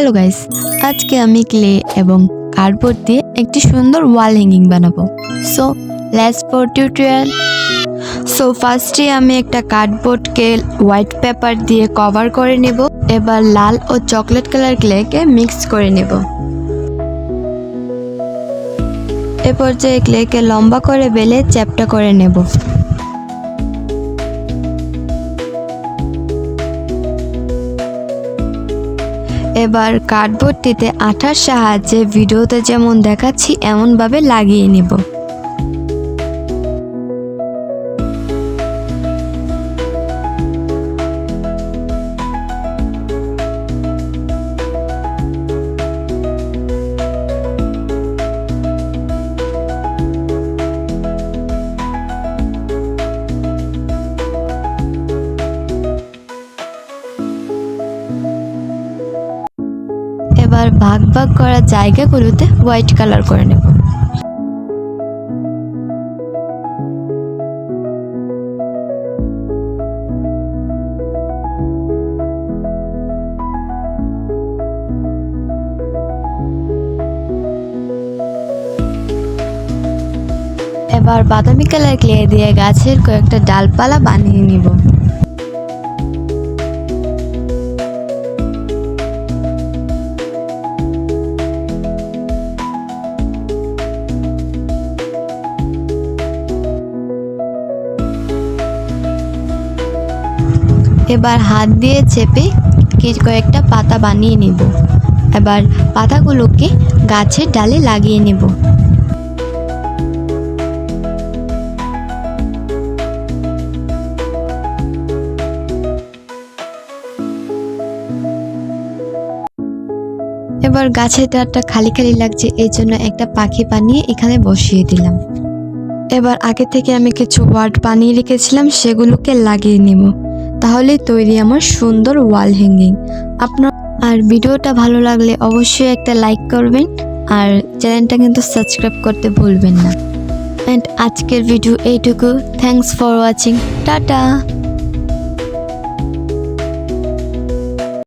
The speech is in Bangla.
হ্যালো গাইস, আজকে আমি ক্লে এবং কার্ডবোর্ড দিয়ে একটি সুন্দর ওয়াল হ্যাঙ্গিং বানাবো। So let's for tutorial so ফার্স্টে আমি একটা কার্ডবোর্ডকে হোয়াইট পেপার দিয়ে কভার করে নেব। এবার লাল ও চকলেট কালার ক্লেকে মিক্স করে নেব। এ পর্যায়ে ক্লেকে লম্বা করে বেলে চ্যাপটা করে নেব। এবার কার্ডবোর্ডটিতে আঠার সাহায্যে ভিডিওতে যেমন দেখাচ্ছি এমনভাবে লাগিয়ে নেব। এবার ভাগ ভাগ করা জায়গাগুলোতে হোয়াইট কালার করে নেব। এবার বাদামি কালার ক্লে দিয়ে গাছের কয়েকটা ডালপালা বানিয়ে নিব। এবার হাত দিয়ে চেপে কয়েকটা পাতা বানিয়ে নেব। এবার পাতাগুলোকে গাছের ডালে লাগিয়ে নেব। এবার গাছের ডালটা খালি খালি লাগছে এই জন্য একটা পাখি বানিয়ে এখানে বসিয়ে দিলাম। এবার আগে থেকে আমি কিছু ওয়ার্ড বানিয়ে রেখেছিলাম, সেগুলোকে লাগিয়ে নেব। তাহলে তৈরি আমার সুন্দর ওয়াল হ্যাঙ্গিং আপনার আর ভিডিওটা ভালো লাগলে অবশ্যই একটা লাইক করবেন, আর চ্যানেলটা কিন্তু সাবস্ক্রাইব করতে ভুলবেন না। অ্যান্ড আজকের ভিডিও এইটুকু। Thanks for watching tata!